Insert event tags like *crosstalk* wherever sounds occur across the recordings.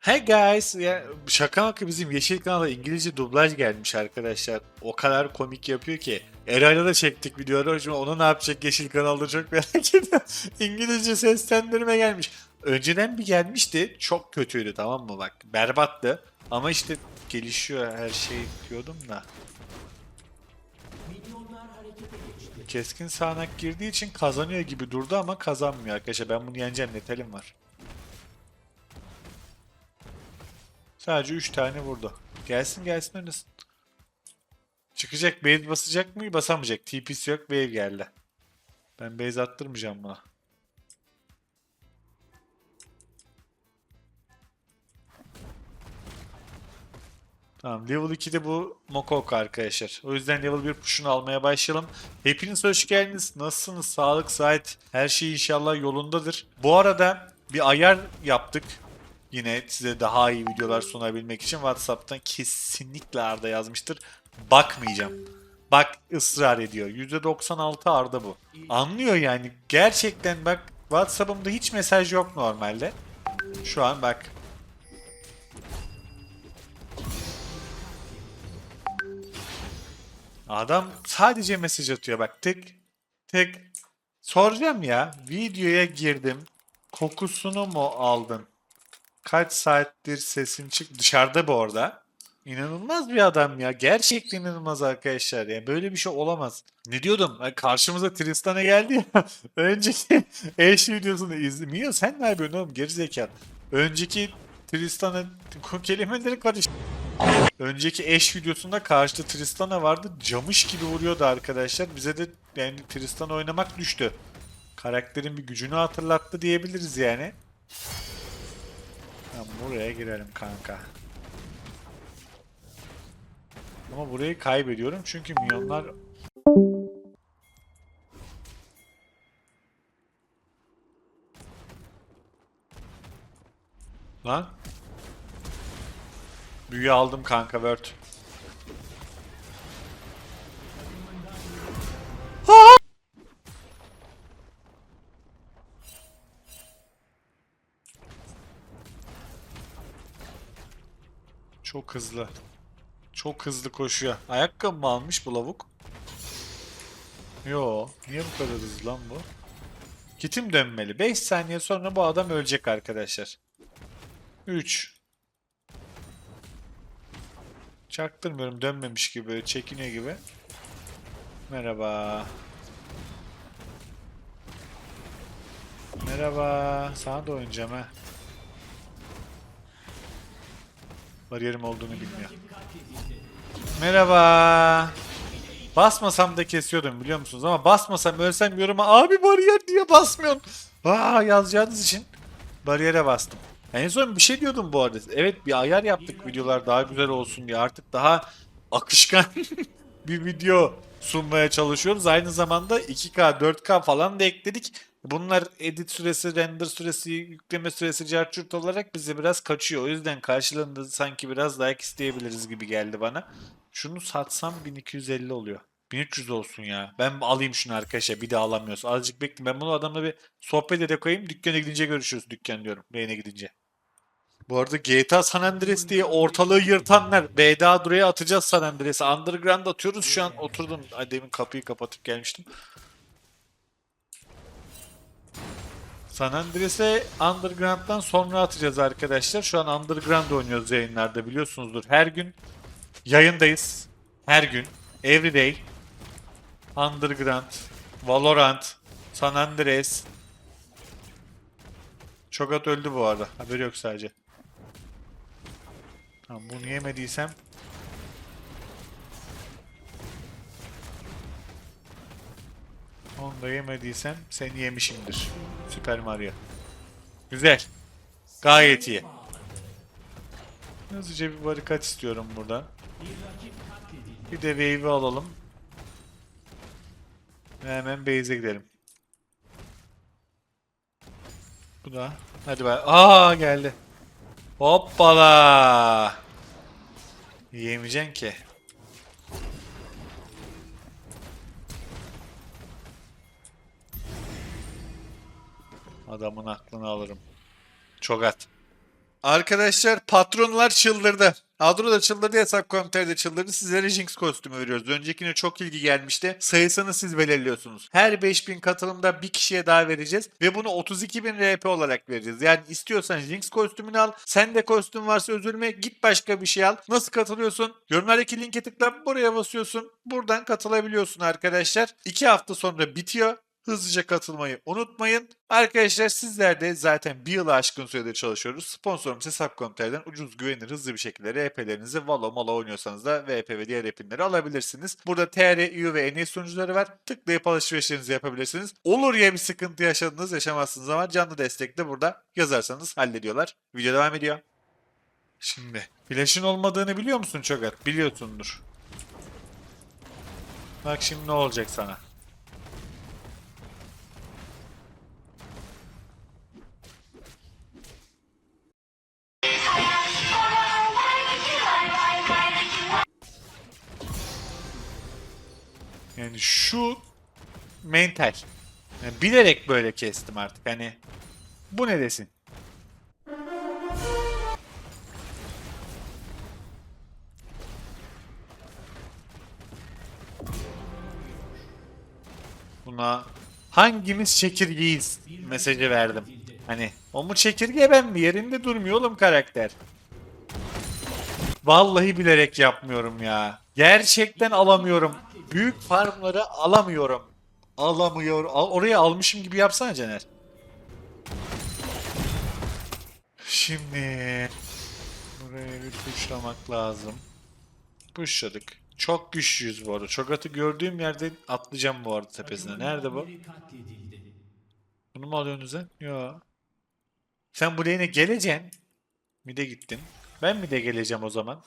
Hey guys, ya şaka maka bizim Yeşil Kanal'a İngilizce dublaj gelmiş arkadaşlar. O kadar komik yapıyor ki. Eray'la da çektik videoları. Şimdi onu ne yapacak Yeşil Kanal'da çok merak *laughs* ediyorum. İngilizce seslendirme gelmiş. Önceden bir gelmişti. Çok kötüydü tamam mı bak. Berbattı. Ama işte gelişiyor her şey diyordum da. Keskin sağanak girdiği için kazanıyor gibi durdu ama kazanmıyor arkadaşlar. Ben bunu yeneceğim netelim var. Sadece 3 tane vurdu. Gelsin gelsin oynasın. Çıkacak base basacak mı? Basamayacak. TP'si yok wave geldi. Ben base attırmayacağım buna. Tamam level 2'de bu Mokoko arkadaşlar. O yüzden level 1 push'unu almaya başlayalım. Hepiniz hoş geldiniz. Nasılsınız? Sağlık, sıhhat, her şey inşallah yolundadır. Bu arada bir ayar yaptık. Yine size daha iyi videolar sunabilmek için WhatsApp'tan kesinlikle Arda yazmıştır. Bakmayacağım. Bak ısrar ediyor. %96 Arda bu. Anlıyor yani. Gerçekten bak WhatsApp'ımda hiç mesaj yok normalde. Şu an bak. Adam sadece mesaj atıyor bak tek tek soracağım ya videoya girdim kokusunu mu aldın kaç saattir sesin çık dışarıda bu arada İnanılmaz bir adam ya. Gerçekten inanılmaz arkadaşlar ya. Böyle bir şey olamaz. Ne diyordum? Karşımıza Tristan'a geldi ya. *laughs* Önceki *laughs* eş videosunu izlemiyor. Sen ne yapıyorsun oğlum? Gerizekalı. Önceki Tristan'ın *laughs* kelimeleri karıştı. Önceki eş videosunda karşıda Tristana vardı. Camış gibi vuruyordu arkadaşlar. Bize de yani Tristan oynamak düştü. Karakterin bir gücünü hatırlattı diyebiliriz yani. Tamam buraya girelim kanka. Ama burayı kaybediyorum çünkü milyonlar Lan Büyü aldım kanka word. Çok hızlı. Çok hızlı koşuyor. Ayakkabı mı almış bu lavuk? Yo. Niye bu kadar hızlı lan bu? Kitim dönmeli. 5 saniye sonra bu adam ölecek arkadaşlar. 3. Çaktırmıyorum dönmemiş gibi çekiniyor gibi. Merhaba. Merhaba. Sana da oynayacağım ha. Bariyerim olduğunu bilmiyor. Merhaba. Basmasam da kesiyordum biliyor musunuz? Ama basmasam ölsem yoruma abi bariyer diye basmıyorsun. Aa yazacağınız için bariyere bastım. En son bir şey diyordum bu arada. Evet bir ayar yaptık videolar daha güzel olsun diye. Artık daha akışkan *laughs* bir video sunmaya çalışıyoruz. Aynı zamanda 2K, 4K falan da ekledik. Bunlar edit süresi, render süresi, yükleme süresi, carçurt olarak bize biraz kaçıyor. O yüzden karşılığında sanki biraz like isteyebiliriz gibi geldi bana. Şunu satsam 1250 oluyor. 1300 olsun ya. Ben alayım şunu arkadaşlar. Bir de alamıyoruz. Azıcık bekleyin. Ben bunu adamla bir sohbet ede koyayım. Dükkana gidince görüşürüz. Dükkan diyorum. Beyne gidince. Bu arada GTA San Andreas diye ortalığı yırtanlar BDA Duru'ya atacağız San Andreas'ı. Underground atıyoruz şu an oturdum. Demin kapıyı kapatıp gelmiştim. San Andreas'e Underground'dan sonra atacağız arkadaşlar. Şu an Underground oynuyoruz yayınlarda biliyorsunuzdur. Her gün yayındayız. Her gün. Everyday. Underground. Valorant. San Andreas. Çogat öldü bu arada. Haberi yok sadece. Tamam bunu yemediysem Onu da yemediysem seni yemişimdir. Süper Mario. Güzel. Gayet iyi. Hızlıca bir barikat istiyorum buradan. Bir de wave'i alalım. Ve hemen base'e gidelim. Bu da. Hadi be. Aa geldi. Hoppala. Yiyemeyeceksin ki. Adamın aklını alırım. Çok at. Arkadaşlar patronlar çıldırdı. Adro da çıldırdı, yasak komiser de çıldırdı. Sizlere Jinx kostümü veriyoruz. Öncekine çok ilgi gelmişti. Sayısını siz belirliyorsunuz. Her 5000 katılımda bir kişiye daha vereceğiz. Ve bunu 32.000 RP olarak vereceğiz. Yani istiyorsan Jinx kostümünü al. Sende kostüm varsa üzülme. Git başka bir şey al. Nasıl katılıyorsun? Yorumlardaki linke tıkla buraya basıyorsun. Buradan katılabiliyorsun arkadaşlar. 2 hafta sonra bitiyor. Hızlıca katılmayı unutmayın. Arkadaşlar sizler de zaten bir yılı aşkın süredir çalışıyoruz. Sponsorumuz Hesap.com.tr'den ucuz, güvenilir, hızlı bir şekilde RP'lerinizi Valo, Mala oynuyorsanız da VP ve diğer epinleri alabilirsiniz. Burada TR, EU ve NE sunucuları var. Tıklayıp alışverişlerinizi yapabilirsiniz. Olur ya bir sıkıntı yaşadınız, yaşamazsınız ama canlı destekte burada yazarsanız hallediyorlar. Video devam ediyor. Şimdi flash'ın olmadığını biliyor musun Çogat? Biliyorsundur. Bak şimdi ne olacak sana. Şu mental. Yani bilerek böyle kestim artık. Hani bu ne desin? Buna hangimiz çekirgeyiz mesajı verdim. Hani o mu çekirge ben mi? Yerinde durmuyor oğlum karakter. Vallahi bilerek yapmıyorum ya. Gerçekten alamıyorum. Büyük farmları alamıyorum. Alamıyor. Al, oraya almışım gibi yapsana Caner. Şimdi buraya bir pushlamak lazım. Pushladık. Çok güçlüyüz bu arada. Çok atı gördüğüm yerde atlayacağım bu arada tepesine. Nerede bu? Bunu mu alıyorsunuz lan? Yo. Sen buraya ne geleceksin? Mide gittin. Ben mi de geleceğim o zaman?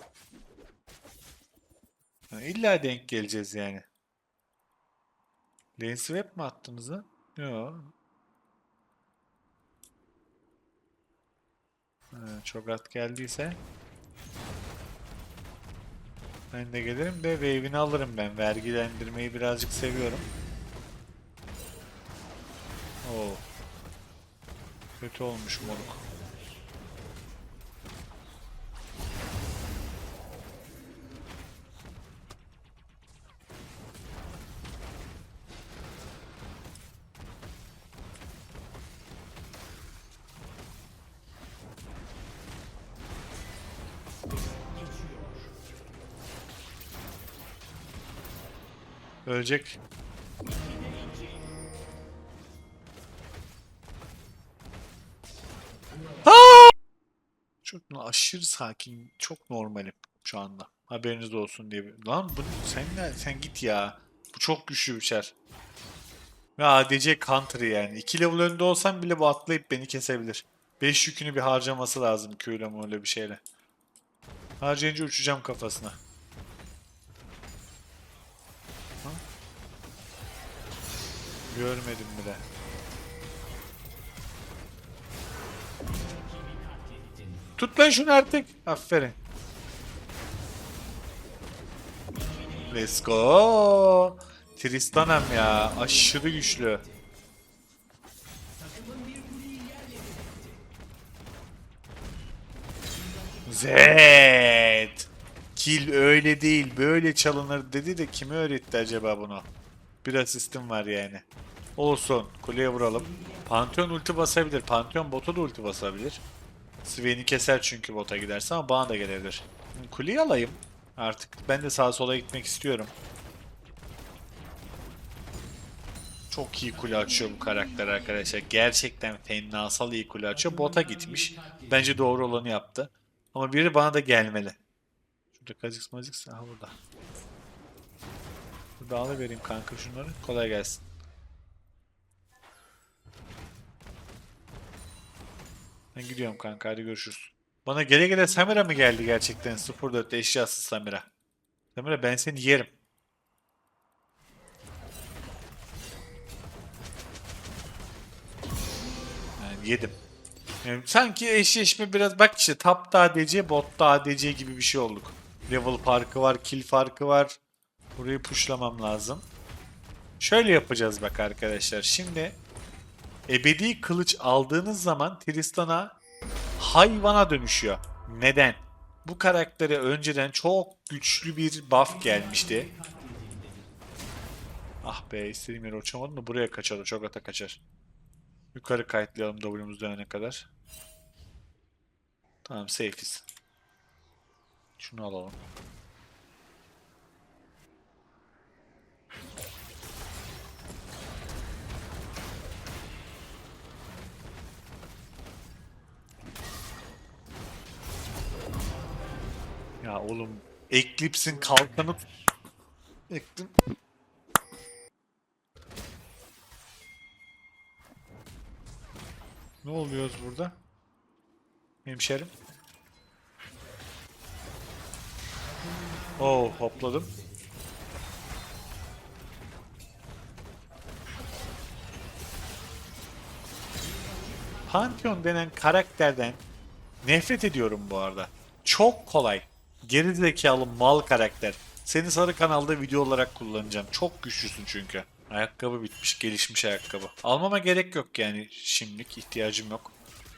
Ha, İlla denk geleceğiz yani. Lane swap mi attınız ha? Yo. Ha, çok at geldiyse ben de gelirim de wave'ini alırım ben. Vergilendirmeyi birazcık seviyorum. Oo. Kötü olmuş moruk. Ölecek. Aa! Çok aşırı sakin, çok normalim şu anda. Haberiniz olsun diye. Lan bu sen ne? Sen git ya. Bu çok güçlü bir çar. Ve ADC counter yani. 2 level önde olsam bile bu atlayıp beni kesebilir. 5 yükünü bir harcaması lazım mi öyle bir şeyle. Harcayınca uçacağım kafasına. Görmedim bile. Tut lan şunu artık. Aferin. Let's go. Tristan'ım ya. Aşırı güçlü. Zed. Kill öyle değil, böyle çalınır dedi de kime öğretti acaba bunu? Bir asistim var yani. Olsun. Kuleye vuralım. Pantheon ulti basabilir. Pantheon bota da ulti basabilir. Swain'i keser çünkü bota giderse ama bana da gelebilir. Kuleyi alayım. Artık ben de sağa sola gitmek istiyorum. Çok iyi kule açıyor bu karakter arkadaşlar. Gerçekten fennasal iyi kule açıyor. Bota gitmiş. Bence doğru olanı yaptı. Ama biri bana da gelmeli. Şurada Kha'Zix Mazix. Aha burada. Burada alıvereyim kanka şunları. Kolay gelsin. Ben gidiyorum kanka hadi görüşürüz. Bana gele gele Samira mı geldi gerçekten 04 eşyasız Samira? Samira ben seni yerim. Yani yedim. Yani sanki eşleşme biraz bak işte top da ADC bot da ADC gibi bir şey olduk. Level farkı var, kill farkı var. Burayı pushlamam lazım. Şöyle yapacağız bak arkadaşlar. Şimdi ebedi kılıç aldığınız zaman Tristan'a hayvana dönüşüyor. Neden? Bu karaktere önceden çok güçlü bir buff gelmişti. Ah be istediğim yere uçamadım da buraya kaçar. Çok ata kaçar. Yukarı kayıtlayalım W'muz dönene kadar. Tamam safe'iz. Şunu alalım. Ya oğlum Eclipse'in kalkanı Ektim. Ne oluyoruz burada? Hemşerim. Oo hopladım. Pantheon denen karakterden nefret ediyorum bu arada. Çok kolay. Geri zekalı mal karakter. Seni sarı kanalda video olarak kullanacağım. Çok güçlüsün çünkü. Ayakkabı bitmiş, gelişmiş ayakkabı. Almama gerek yok yani şimdilik ihtiyacım yok.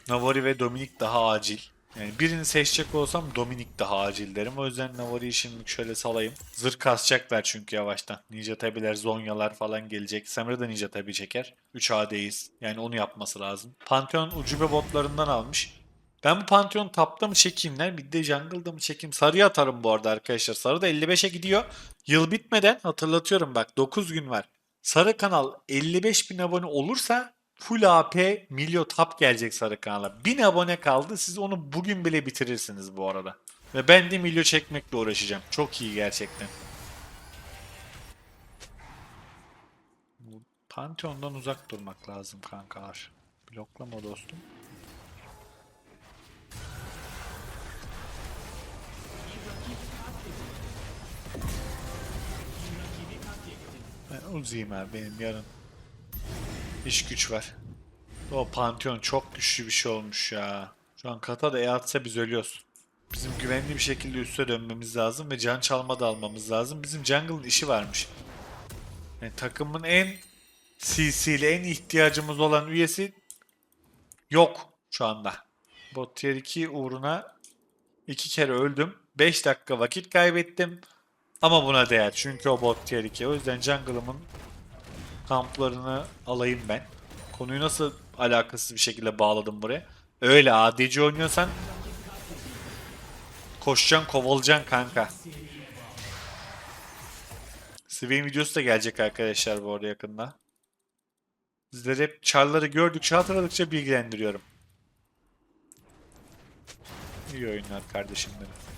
Navari ve Dominik daha acil. Yani birini seçecek olsam Dominik daha acil derim. O yüzden Navari'yi şimdilik şöyle salayım. Zırh kasacaklar çünkü yavaştan. Ninja tabiler, zonyalar falan gelecek. Samira da Ninja tabi çeker. 3 AD'yiz. Yani onu yapması lazım. Pantheon ucube botlarından almış. Ben bu Pantheon tapta mı çekeyim lan? Bir de jungle'da mı çekeyim? Sarıya atarım bu arada arkadaşlar. Sarı da 55'e gidiyor. Yıl bitmeden hatırlatıyorum bak 9 gün var. Sarı kanal 55 bin abone olursa full AP milyo tap gelecek sarı kanala. 1000 abone kaldı. Siz onu bugün bile bitirirsiniz bu arada. Ve ben de milyo çekmekle uğraşacağım. Çok iyi gerçekten. Pantheon'dan uzak durmak lazım kankalar. Bloklama dostum. Ben uzayım abi benim yarın iş güç var. O Pantheon çok güçlü bir şey olmuş ya. Şu an kata da E atsa biz ölüyoruz. Bizim güvenli bir şekilde üste dönmemiz lazım ve can çalma da almamız lazım. Bizim jungle'ın işi varmış. Yani takımın en CC'li en ihtiyacımız olan üyesi yok şu anda. Bot tier 2 uğruna iki kere öldüm. 5 dakika vakit kaybettim. Ama buna değer çünkü o bot tier 2. O yüzden jungle'ımın kamplarını alayım ben. Konuyu nasıl alakasız bir şekilde bağladım buraya? Öyle ADC oynuyorsan koşacaksın kovalayacaksın kanka. Swain videosu da gelecek arkadaşlar bu arada yakında. Sizleri hep çarları gördükçe hatırladıkça bilgilendiriyorum. İyi oyunlar kardeşim benim.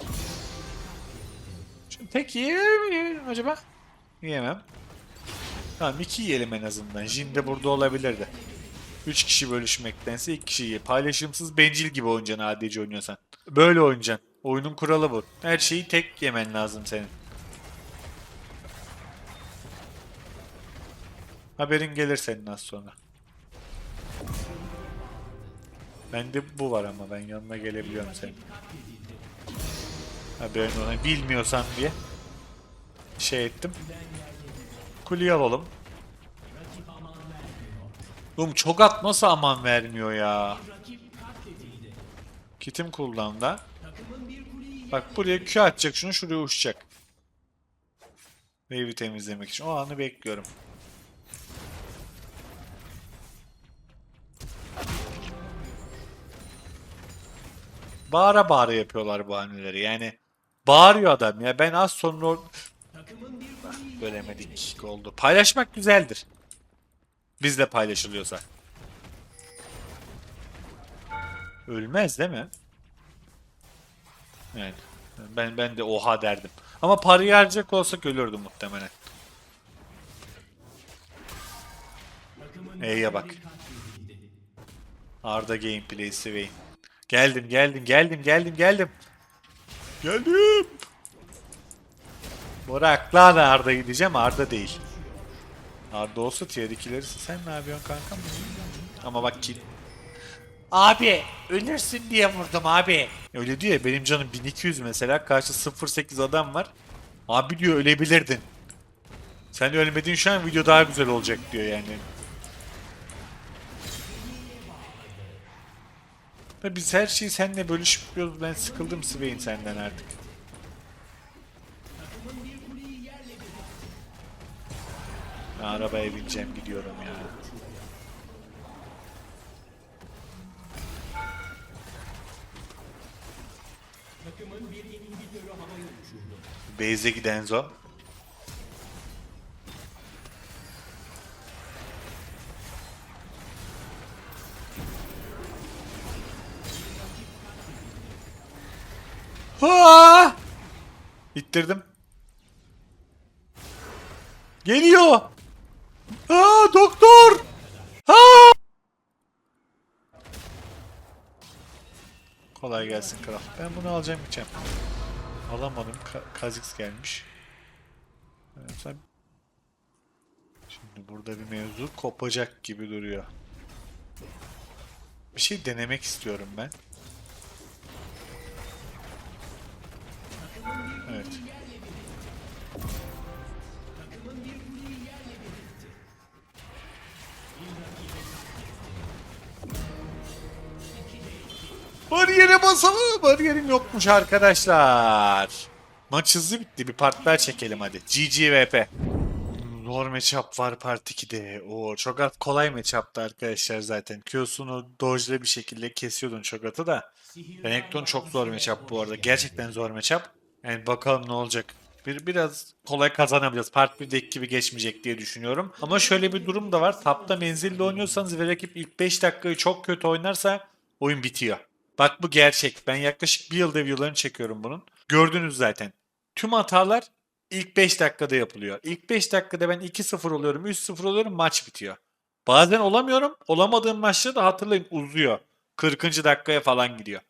Yiyebilir miyim acaba? Yiyemem. Tamam iki yiyelim en azından. Jin de burada olabilirdi. Üç kişi bölüşmektense iki kişi ye. Paylaşımsız bencil gibi oynayacaksın ADC oynuyorsan. Böyle oynayacaksın. Oyunun kuralı bu. Her şeyi tek yemen lazım senin. Haberin gelir senin az sonra. Bende bu var ama ben yanına gelebiliyorum senin. Haberin ona bilmiyorsan diye şey ettim. Kuleyi alalım. Oğlum çok at nasıl aman vermiyor ya. Kitim cooldown'da. Bak buraya Q atacak şunu şuraya uçacak. Wave'i temizlemek için. O anı bekliyorum. Bağıra bağıra yapıyorlar bu haneleri. Yani bağırıyor adam ya. Ben az sonra Bölemedik oldu. Paylaşmak güzeldir. Bizle paylaşılıyorsa. Ölmez değil mi? Yani ben ben de oha derdim. Ama parayı harcayacak olsak ölürdüm muhtemelen. E'ye bak. Arda gameplay Swain. Geldim geldim geldim geldim geldim. Geldim. Bırak lan Arda gideceğim Arda değil. Arda olsa tier 2'leri sen ne yapıyorsun kankam? Ama bak ki Abi ölürsün diye vurdum abi. Öyle diyor ya benim canım 1200 mesela karşı 08 adam var. Abi diyor ölebilirdin. Sen ölmedin şu an video daha güzel olacak diyor yani. Da biz her şeyi seninle bölüşüp yapıyoruz. Ben sıkıldım Swain senden artık. Arabaya bineceğim gidiyorum ya. Base'e giden Zo. İttirdim. Geliyor. Aa doktor. Ha! Kolay gelsin kral. Ben bunu alacağım gideceğim. Alamadım. Ka Kazix gelmiş. Sen- Şimdi burada bir mevzu kopacak gibi duruyor. Bir şey denemek istiyorum ben. Bariyere basalım. Bariyerim yokmuş arkadaşlar. Maç hızlı bitti. Bir partlar çekelim hadi. GGVP. Zor matchup var part 2'de. Oo, Cho'Gath kolay matchup'tı arkadaşlar zaten. Q'sunu dodge'le bir şekilde kesiyordun Cho'Gath'ı da. Renekton çok zor matchup bu arada. Gerçekten zor matchup. Yani bakalım ne olacak. Bir, biraz kolay kazanabileceğiz. Part 1'deki gibi geçmeyecek diye düşünüyorum. Ama şöyle bir durum da var. Tapta menzilli oynuyorsanız ve rakip ilk 5 dakikayı çok kötü oynarsa oyun bitiyor. Bak bu gerçek. Ben yaklaşık bir yılda videolarını çekiyorum bunun. Gördünüz zaten. Tüm hatalar ilk 5 dakikada yapılıyor. İlk 5 dakikada ben 2-0 oluyorum, 3-0 oluyorum, maç bitiyor. Bazen olamıyorum. Olamadığım maçta da hatırlayın uzuyor. 40. dakikaya falan gidiyor.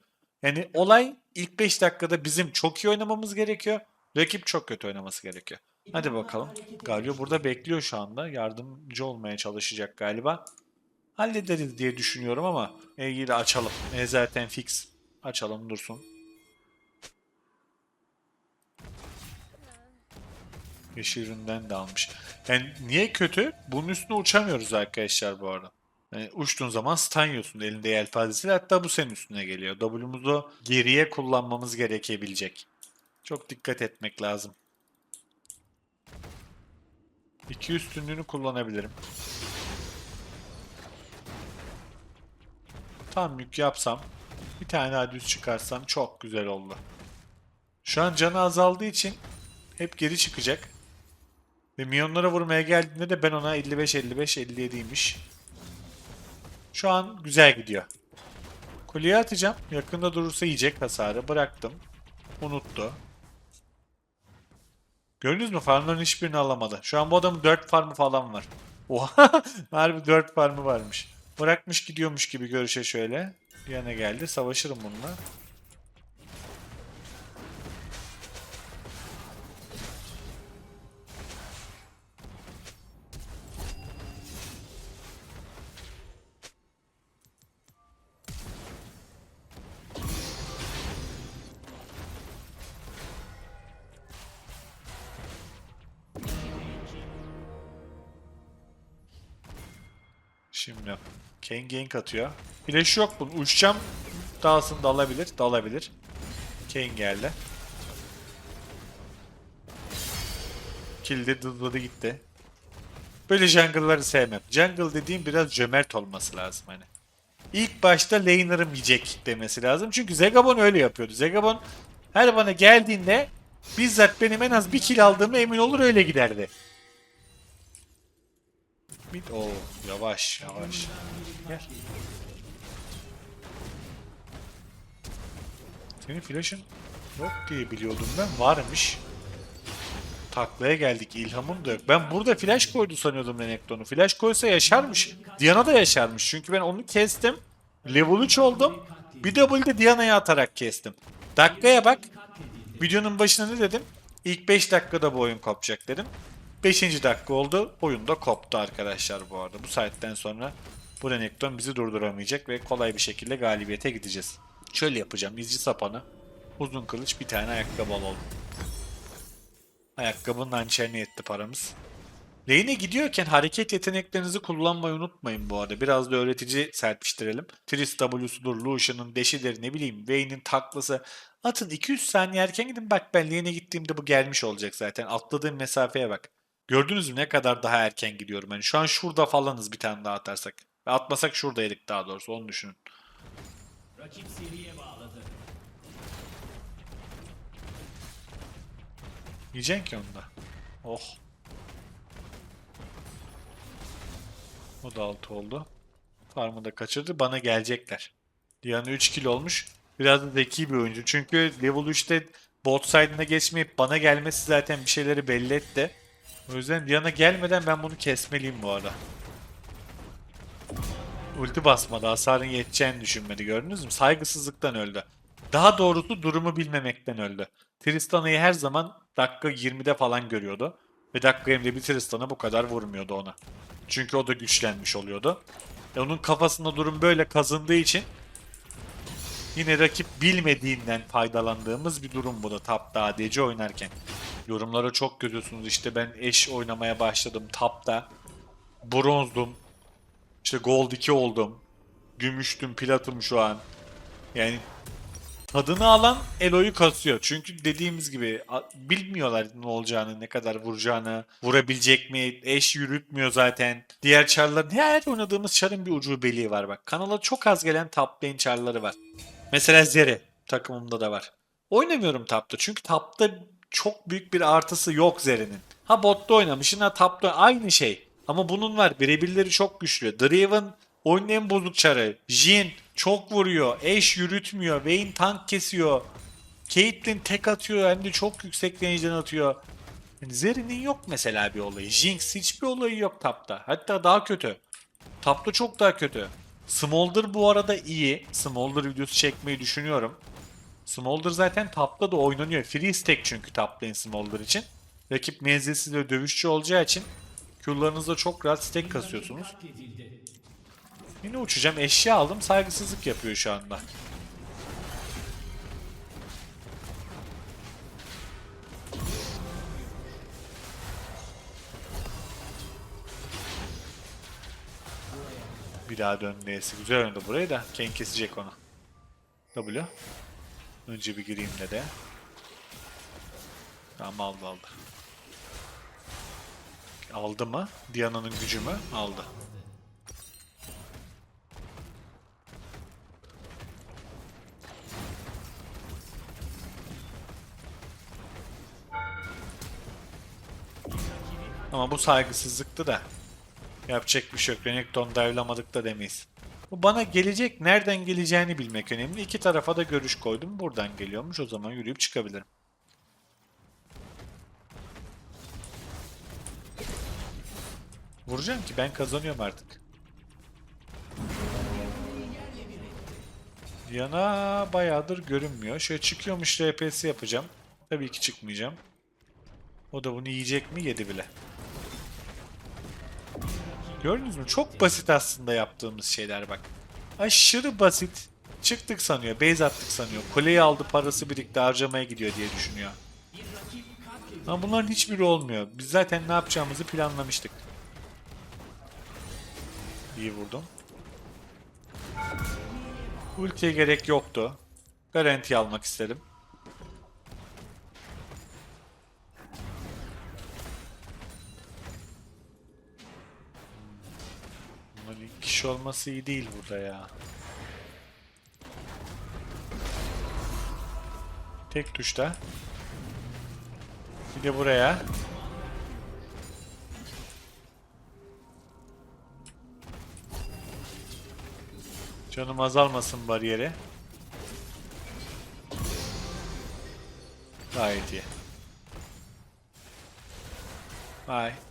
Yani olay ilk 5 dakikada bizim çok iyi oynamamız gerekiyor. Rakip çok kötü oynaması gerekiyor. Hadi bakalım. Galio burada bekliyor şu anda. Yardımcı olmaya çalışacak galiba. Hallederiz diye düşünüyorum ama ilgili açalım. E zaten fix. Açalım dursun. Yeşil üründen de almış. Yani niye kötü? Bunun üstüne uçamıyoruz arkadaşlar bu arada. Yani uçtuğun zaman stun elinde yelpazesiyle. Hatta bu senin üstüne geliyor. W'muzu geriye kullanmamız gerekebilecek. Çok dikkat etmek lazım. İki üstünlüğünü kullanabilirim. Tam yük yapsam, bir tane daha düz çıkarsam çok güzel oldu. Şu an canı azaldığı için hep geri çıkacak. Ve milyonlara vurmaya geldiğinde de ben ona 55 55 57'ymiş. Şu an güzel gidiyor. Kuleye atacağım. Yakında durursa yiyecek hasarı. Bıraktım. Unuttu. Gördünüz mü? Farmların hiçbirini alamadı. Şu an bu adamın 4 farmı falan var. Oha! *laughs* Harbi 4 farmı varmış. Bırakmış gidiyormuş gibi görüşe şöyle. Yana geldi. Savaşırım bununla. Şimdi Kane gank atıyor. Flash yok bunun. Uçacağım. Dalsın dalabilir. Dalabilir. Kane geldi. Kill'de dızladı gitti. Böyle jungle'ları sevmem. Jungle dediğim biraz cömert olması lazım hani. İlk başta laner'ım yiyecek demesi lazım. Çünkü Zegabon öyle yapıyordu. Zegabon her bana geldiğinde bizzat benim en az bir kill aldığımı emin olur öyle giderdi. Mid o yavaş yavaş. Gel. Senin flash'ın yok diye biliyordum ben. Varmış. Taklaya geldik. İlhamın da yok. Ben burada flash koydu sanıyordum Renekton'u. Flash koysa yaşarmış. Diana da yaşarmış. Çünkü ben onu kestim. Level 3 oldum. Bir de de Diana'ya atarak kestim. Dakikaya bak. Videonun başına ne dedim? İlk 5 dakikada bu oyun kopacak dedim. 5. dakika oldu. Oyun da koptu arkadaşlar bu arada. Bu saatten sonra bu Renekton bizi durduramayacak ve kolay bir şekilde galibiyete gideceğiz. Şöyle yapacağım. İzci sapanı. Uzun kılıç bir tane ayakkabı alalım. Ayakkabının hançerine yetti paramız. Lane'e gidiyorken hareket yeteneklerinizi kullanmayı unutmayın bu arada. Biraz da öğretici serpiştirelim. Tris W'sudur, Lucian'ın deşidir ne bileyim Vayne'in taklası. Atın 200 saniye erken gidin bak ben lane'e gittiğimde bu gelmiş olacak zaten. Atladığım mesafeye bak. Gördünüz mü ne kadar daha erken gidiyorum. Yani şu an şurada falanız bir tane daha atarsak. Ve atmasak şuradaydık daha doğrusu onu düşünün. Yiyeceksin ki onu da. Oh. O da 6 oldu. Farmı da kaçırdı. Bana gelecekler. Diana 3 kill olmuş. Biraz da zeki bir oyuncu. Çünkü level 3'te bot side'ına geçmeyip bana gelmesi zaten bir şeyleri belli etti. O yüzden Diana gelmeden ben bunu kesmeliyim bu arada. Ulti basmadı. Hasarın yeteceğini düşünmedi. Gördünüz mü? Saygısızlıktan öldü. Daha doğrusu durumu bilmemekten öldü. Tristana'yı her zaman dakika 20'de falan görüyordu. Ve dakika 20'de bir Tristan'a bu kadar vurmuyordu ona. Çünkü o da güçlenmiş oluyordu. E onun kafasında durum böyle kazındığı için yine rakip bilmediğinden faydalandığımız bir durum bu da Tap'ta ADC oynarken. Yorumlara çok görüyorsunuz işte ben eş oynamaya başladım Tap'ta. Bronzdum. İşte Gold 2 oldum. Gümüştüm, platım şu an. Yani tadını alan Elo'yu kasıyor. Çünkü dediğimiz gibi bilmiyorlar ne olacağını, ne kadar vuracağını, vurabilecek mi, eş yürütmüyor zaten. Diğer çarların, her oynadığımız çarın bir ucubeliği var bak. Kanala çok az gelen top lane çarları var. Mesela Zeri takımımda da var. Oynamıyorum tapta çünkü tapta çok büyük bir artısı yok Zeri'nin. Ha botta oynamışsın ha tapta aynı şey. Ama bunun var birebirleri çok güçlü. Draven oyunun en bozuk çarı. Jin çok vuruyor. Ashe yürütmüyor. Vayne tank kesiyor. Caitlyn tek atıyor hem de çok yüksek range'den atıyor. Yani Zeri'nin yok mesela bir olayı. Jinx hiçbir olayı yok tapta. Hatta daha kötü. Tapta çok daha kötü. Smolder bu arada iyi. Smolder videosu çekmeyi düşünüyorum. Smolder zaten tapta da oynanıyor. Free stack çünkü top lane Smolder için. Rakip menzilsiz ve dövüşçü olacağı için Q'larınızda çok rahat stack kasıyorsunuz. Yine uçacağım. Eşya aldım. Saygısızlık yapıyor şu anda. Bir daha dön neyse. Güzel oynadı burayı da. Ken kesecek onu. W. Önce bir gireyim de de. Tamam aldı aldı. Aldı mı? Diana'nın gücü mü? Aldı. Ama bu saygısızlıktı da. Yapacak bir şey yok. Renekton dive'lamadık da demeyiz. Bu bana gelecek, nereden geleceğini bilmek önemli. İki tarafa da görüş koydum. Buradan geliyormuş. O zaman yürüyüp çıkabilirim. Vuracağım ki ben kazanıyorum artık. Yana bayağıdır görünmüyor. Şöyle çıkıyormuş RPS yapacağım. Tabii ki çıkmayacağım. O da bunu yiyecek mi? Yedi bile. Gördünüz mü? Çok basit aslında yaptığımız şeyler bak. Aşırı basit. Çıktık sanıyor, base attık sanıyor. Kuleyi aldı, parası birikti, harcamaya gidiyor diye düşünüyor. Ama bunların hiçbiri olmuyor. Biz zaten ne yapacağımızı planlamıştık. İyi vurdum. Ultiye gerek yoktu. Garanti almak istedim. Kişi olması iyi değil burada ya. Tek tuşta. Bir de buraya. Canım azalmasın bariyeri. Gayet iyi. Bye.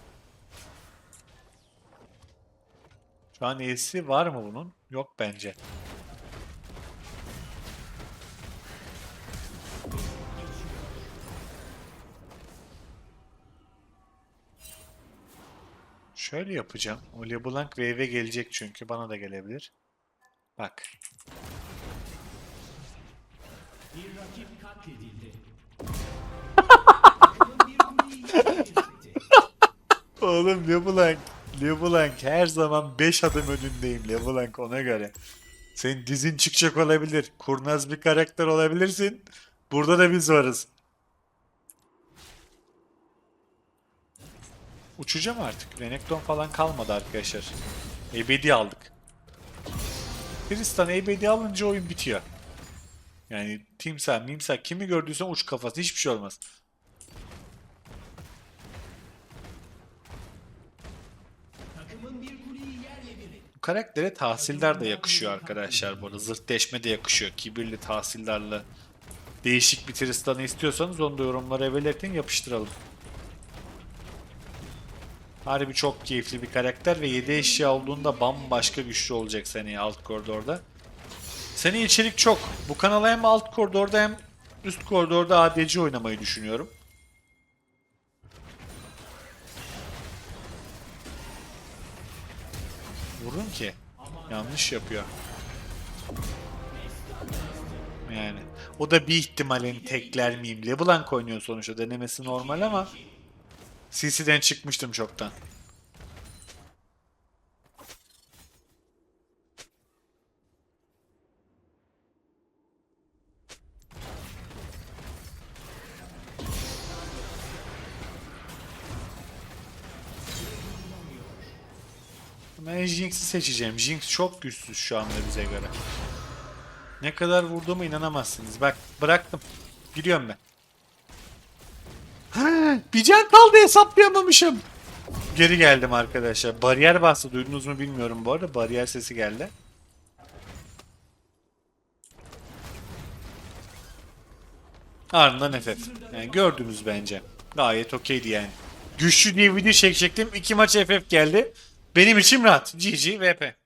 Şu an E'si var mı bunun? Yok bence. Şöyle yapacağım. O LeBlanc wave'e gelecek çünkü. Bana da gelebilir. Bak. *laughs* Oğlum LeBlanc. LeBlanc her zaman 5 adım önündeyim LeBlanc ona göre. Senin dizin çıkacak olabilir. Kurnaz bir karakter olabilirsin. Burada da biz varız. Uçacağım artık. Renekton falan kalmadı arkadaşlar. Ebedi aldık. Tristan ebedi alınca oyun bitiyor. Yani timsah, mimsah kimi gördüysen uç kafası hiçbir şey olmaz. Karaktere tahsildar da yakışıyor arkadaşlar bu arada. Zırt deşme de yakışıyor. Kibirli tahsildarlı. Değişik bir Tristan'ı istiyorsanız onu da yorumlara belirtin yapıştıralım. Harbi çok keyifli bir karakter ve 7 eşya olduğunda bambaşka güçlü olacak seni alt koridorda. Seni içerik çok. Bu kanala hem alt koridorda hem üst koridorda ADC oynamayı düşünüyorum. Vurun ki. Yanlış yapıyor. Yani. O da bir ihtimalin tekler miyim? LeBlanc oynuyor sonuçta. Denemesi normal ama CC'den çıkmıştım çoktan. Jinx'i seçeceğim. Jinx çok güçsüz şu anda bize göre. Ne kadar vurduğuma inanamazsınız. Bak bıraktım. Gidiyorum ben. Ha, bir can kaldı hesaplayamamışım. Geri geldim arkadaşlar. Bariyer bastı. Duydunuz mu bilmiyorum bu arada. Bariyer sesi geldi. Ardından FF. Yani gördünüz bence. Gayet okeydi yani. Güçlü diye video çekecektim. İki maç FF geldi. Benim içim rahat. GG VP.